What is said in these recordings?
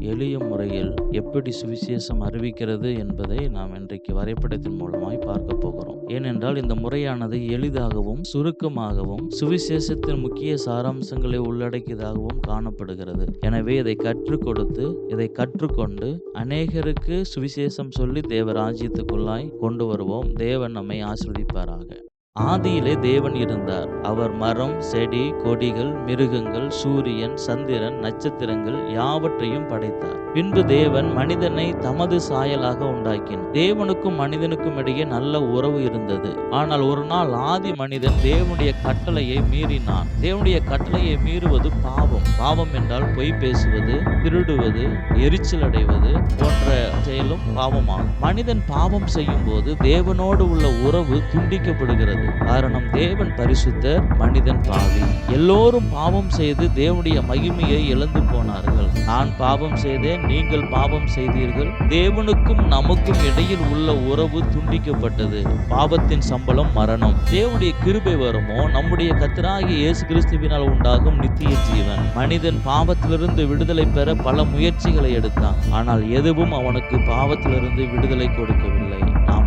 எளிய முறையில் எப்படி சுவிசேஷம் அறிவிக்கிறது என்பதை நாம் இன்றைக்கு வரைபடத்தின் மூலமாய் பார்க்க போகிறோம். ஏனென்றால் இந்த முறையானது எளிதாகவும் சுருக்கமாகவும் சுவிசேஷத்தின் முக்கிய சாராம்சங்களை உள்ளடக்கியதாகவும் காணப்படுகிறது. எனவே இதை கற்றுக் கொடுத்து இதை கற்றுக்கொண்டு அநேகருக்கு சுவிசேஷம் சொல்லி தேவ ராஜ்யத்துக்குள்ளாய் கொண்டு வருவோம். தேவன் நம்மை ஆசிர்வதிப்பாராக. ஆதியிலே தேவன் இருந்தார். அவர் மரம் செடி கொடிகள் மிருகங்கள் சூரியன் சந்திரன் நட்சத்திரங்கள் யாவற்றையும் படைத்தார். பின்பு தேவன் மனிதனை தமது சாயலாக உண்டாக்கினார். தேவனுக்கும் மனிதனுக்கும் இடையே நல்ல உறவு இருந்தது. ஆனால் ஒரு நாள் ஆதி மனிதன் தேவனுடைய கட்டளையை மீறினான். தேவனுடைய கட்டளையை மீறுவது பாவம். பாவம் என்றால் பொய் பேசுவது திருடுவது எரிச்சல் அடைவது போன்ற பாவம். பாவமாகும் மனிதன் பாவம் செய்யும் போது தேவனோடு உள்ள உறவு துண்டிக்கப்படுகிறது. காரணம் தேவன் பரிசுத்தர் மனிதன் பாவி. எல்லோரும் பாவம் செய்து தேவனுடைய மகிமையை இழந்து போனார்கள். நான் பாவம் செய்தேன் நீங்கள் பாவம் செய்தீர்கள். தேவனுக்கும் நமக்கும் இடையில் உள்ள உறவு துண்டிக்கப்பட்டது. பாவத்தின் சம்பளம் மரணம். தேவனுடைய கிருபை வருமோ? நம்முடைய கத்தராகிய இயேசு கிறிஸ்துவினால் உண்டாகும் நித்திய ஜீவன். மனிதன் பாவத்திலிருந்து விடுதலை பெற பல முயற்சிகளை எடுத்தான். ஆனால் எதுவும் அவனுக்கு பாவத்திலிருந்து விடுதலை கொடுக்கவில்லை.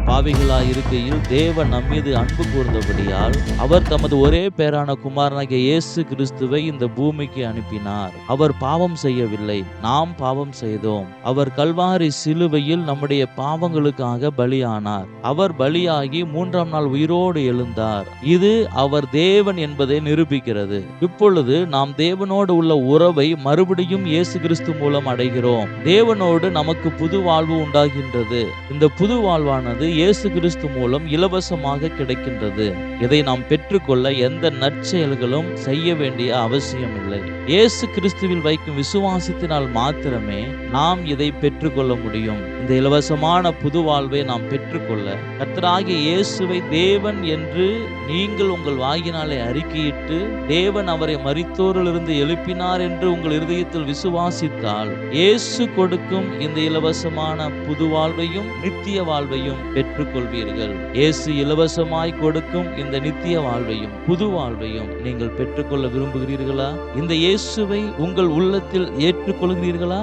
பாவிகளாய் இருக்கையில் தேவன் நம்மீது அன்பு கூர்ந்தபடியால் அவர் தமது ஒரே பேரான குமாரனாகிய இயேசு கிறிஸ்துவை இந்த பூமிக்கு அனுப்பினார். அவர் பாவம் செய்யவில்லை நாம் பாவம் செய்தோம். அவர் கல்வாரி சிலுவையில் நம்முடைய பாவங்களுக்காக பலியானார். அவர் பலியாகி மூன்றாம் நாள் உயிரோடு எழுந்தார். இது அவர் தேவன் என்பதை நிரூபிக்கிறது. இப்பொழுது நாம் தேவனோடு உள்ள உறவை மறுபடியும் இயேசு கிறிஸ்து மூலம் அடைகிறோம். தேவனோடு நமக்கு புது வாழ்வு உண்டாகின்றது. இந்த புது வாழ்வானது இயேசு கிறிஸ்து மூலம் இலவசமாக கிடைக்கின்றது. இதை நாம் பெற்றுக்கொள்ள எந்த நற்செயல்களும் செய்ய வேண்டிய அவசியம் இல்லை இயேசு கிறிஸ்துவில் வைக்கும் விசுவாசத்தினால் மாத்திரமே நாம் இதை பெற்றுக்கொள்ள முடியும். இந்த இலவசமான புது வாழ்வை நாம் பெற்றுக்கொள்ள. கத்தராகிய இயேசுவை தேவன் என்று நீங்கள் உங்கள் வாயினாலே அறிக்கையிட்டு தேவன் அவரை மறித்தோரிலிருந்து எழுப்பினார் என்று உங்கள் இருதயத்தில் விசுவாசித்தால் இயேசு கொடுக்கும் இந்த இலவசமான புது வாழ்வையும் நித்திய வாழ்வையும் பெற்றுக்கொள்வீர்கள். இயேசு இலவசமாய் கொடுக்கும் இந்த நித்திய வாழ்வையும் புது வாழ்வையும் நீங்கள் பெற்றுக்கொள்ள விரும்புகிறீர்களா? இந்த இயேசுவை உங்கள் உள்ளத்தில் ஏற்றுக்கொள்கிறீர்களா?